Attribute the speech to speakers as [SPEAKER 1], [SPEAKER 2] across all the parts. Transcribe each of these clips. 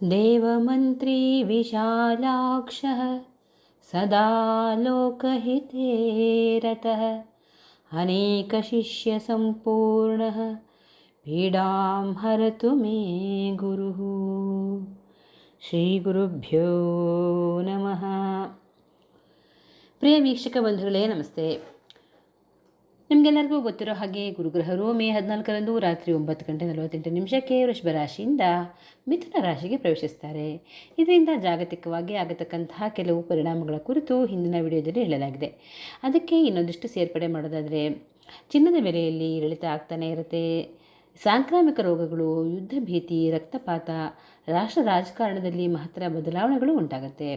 [SPEAKER 1] देवमन्त्री विशालाक्षः सदा लोकहिते रतः अनेकशिष्यसम्पूर्णः पीडां हरतु मे गुरुः ಶ್ರೀಗುರುಭ್ಯೋ ನಮಃ ಪ್ರಿಯ ವೀಕ್ಷಕ ಬಂಧುಗಳೇ ನಮಸ್ತೆ ನಿಮಗೆಲ್ಲರಿಗೂ ಗೊತ್ತಿರೋ ಹಾಗೆ ಗುರುಗ್ರಹರು ಮೇ ಹದಿನಾಲ್ಕರಂದು ರಾತ್ರಿ ಒಂಬತ್ತು ಗಂಟೆ ನಲವತ್ತೆಂಟು ನಿಮಿಷಕ್ಕೆ ವೃಷಭ ರಾಶಿಯಿಂದ ಮಿಥುನ ರಾಶಿಗೆ ಪ್ರವೇಶಿಸ್ತಾರೆ. ಇದರಿಂದ ಜಾಗತಿಕವಾಗಿ ಆಗತಕ್ಕಂತಹ ಕೆಲವು ಪರಿಣಾಮಗಳ ಕುರಿತು ಹಿಂದಿನ ವಿಡಿಯೋದಲ್ಲಿ ಹೇಳಲಾಗಿದೆ. ಅದಕ್ಕೆ ಇನ್ನೊಂದಿಷ್ಟು ಸೇರ್ಪಡೆ ಮಾಡೋದಾದರೆ, ಚಿನ್ನದ ಬೆಲೆಯಲ್ಲಿ ಇಳಿತ ಆಗ್ತಾನೆ ಇರುತ್ತೆ. ಸಾಂಕ್ರಾಮಿಕ ರೋಗಗಳು, ಯುದ್ಧ ಭೀತಿ, ರಕ್ತಪಾತ, ರಾಷ್ಟ್ರ ರಾಜಕಾರಣದಲ್ಲಿ ಮಹತ್ತರ ಬದಲಾವಣೆಗಳು ಉಂಟಾಗುತ್ತೆ.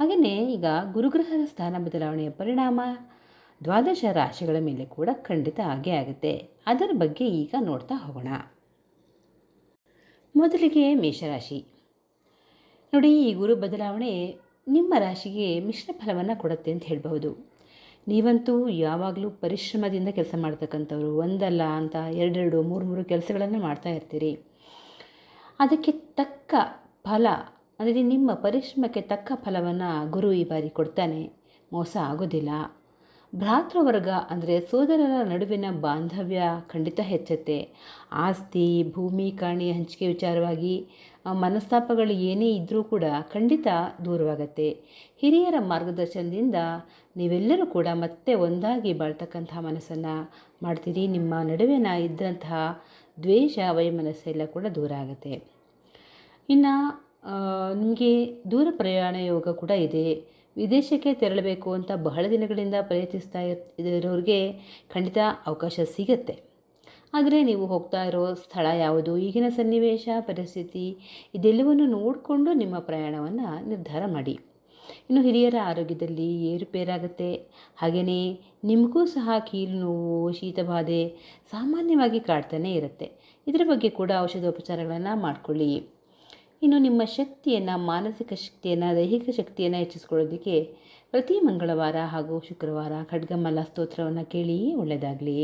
[SPEAKER 1] ಹಾಗೆಯೇ ಈಗ ಗುರುಗ್ರಹದ ಸ್ಥಾನ ಬದಲಾವಣೆಯ ಪರಿಣಾಮ ದ್ವಾದಶ ರಾಶಿಗಳ ಮೇಲೆ ಕೂಡ ಖಂಡಿತ ಆಗೇ ಆಗುತ್ತೆ. ಅದರ ಬಗ್ಗೆ ಈಗ ನೋಡ್ತಾ ಹೋಗೋಣ. ಮೊದಲಿಗೆ ಮೇಷರಾಶಿ. ನೋಡಿ, ಈ ಗುರು ಬದಲಾವಣೆ ನಿಮ್ಮ ರಾಶಿಗೆ ಮಿಶ್ರ ಫಲವನ್ನು ಕೊಡುತ್ತೆ ಅಂತ ಹೇಳಬಹುದು. ನೀವಂತೂ ಯಾವಾಗಲೂ ಪರಿಶ್ರಮದಿಂದ ಕೆಲಸ ಮಾಡ್ತಕ್ಕಂಥವ್ರು, ಒಂದಲ್ಲ ಅಂತ ಎರಡೆರಡು, ಮೂರು ಮೂರು ಕೆಲಸಗಳನ್ನು ಮಾಡ್ತಾ ಇರ್ತೀರಿ. ಅದಕ್ಕೆ ತಕ್ಕ ಫಲ, ಅಂದರೆ ನಿಮ್ಮ ಪರಿಶ್ರಮಕ್ಕೆ ತಕ್ಕ ಫಲವನ್ನು ಗುರು ಈ ಬಾರಿ ಕೊಡ್ತಾನೆ. ಮೋಸ ಆಗೋದಿಲ್ಲ. ಭ್ರಾತೃವರ್ಗ ಅಂದರೆ ಸೋದರರ ನಡುವಿನ ಬಾಂಧವ್ಯ ಖಂಡಿತ ಹೆಚ್ಚುತ್ತೆ. ಆಸ್ತಿ, ಭೂಮಿ, ಕಾಣಿ, ಹಂಚಿಕೆ ವಿಚಾರವಾಗಿ ಮನಸ್ತಾಪಗಳು ಏನೇ ಇದ್ದರೂ ಕೂಡ ಖಂಡಿತ ದೂರವಾಗತ್ತೆ. ಹಿರಿಯರ ಮಾರ್ಗದರ್ಶನದಿಂದ ನೀವೆಲ್ಲರೂ ಕೂಡ ಮತ್ತೆ ಒಂದಾಗಿ ಬಾಳ್ತಕ್ಕಂಥ ಮನಸ್ಸನ್ನು ಮಾಡ್ತೀರಿ. ನಿಮ್ಮ ನಡುವಿನ ಇದ್ದಂತಹ ದ್ವೇಷ ವೈಮನಸ್ಸೆಲ್ಲ ಕೂಡ ದೂರ ಆಗುತ್ತೆ. ಇನ್ನು ನಿಮಗೆ ದೂರ ಪ್ರಯಾಣ ಯೋಗ ಕೂಡ ಇದೆ. ವಿದೇಶಕ್ಕೆ ತೆರಳಬೇಕು ಅಂತ ಬಹಳ ದಿನಗಳಿಂದ ಪ್ರಯತ್ನಿಸ್ತಾ ಇರೋರಿಗೆ ಖಂಡಿತ ಅವಕಾಶ ಸಿಗತ್ತೆ. ಆದರೆ ನೀವು ಹೋಗ್ತಾ ಇರೋ ಸ್ಥಳ ಯಾವುದು? ಈಗಿನ ಸನ್ನಿವೇಶ, ಪರಿಸ್ಥಿತಿ, ಇದೆಲ್ಲವನ್ನು ನೋಡಿಕೊಂಡು ನಿಮ್ಮ ಪ್ರಯಾಣವನ್ನು ನಿರ್ಧಾರ ಮಾಡಿ. ಇನ್ನು ಹಿರಿಯರ ಆರೋಗ್ಯದಲ್ಲಿ ಏರುಪೇರಾಗುತ್ತೆ. ಹಾಗೆಯೇ ನಿಮಗೂ ಸಹ ಕೀಲು ನೋವು, ಶೀತಬಾಧೆ ಸಾಮಾನ್ಯವಾಗಿ ಕಾಡ್ತಾನೇ ಇರುತ್ತೆ. ಇದರ ಬಗ್ಗೆ ಕೂಡ ಔಷಧೋಪಚಾರಗಳನ್ನು ಮಾಡಿಕೊಳ್ಳಿ. ಇನ್ನು ನಿಮ್ಮ ಶಕ್ತಿಯನ್ನು, ಮಾನಸಿಕ ಶಕ್ತಿಯನ್ನು, ದೈಹಿಕ ಶಕ್ತಿಯನ್ನು ಹೆಚ್ಚಿಸ್ಕೊಳ್ಳೋದಕ್ಕೆ ಪ್ರತಿ ಮಂಗಳವಾರ ಹಾಗೂ ಶುಕ್ರವಾರ ಖಡ್ಗಮಲ್ಲ ಸ್ತೋತ್ರವನ್ನು ಕೇಳಿಯೇ ಒಳ್ಳೆಯದಾಗಲಿ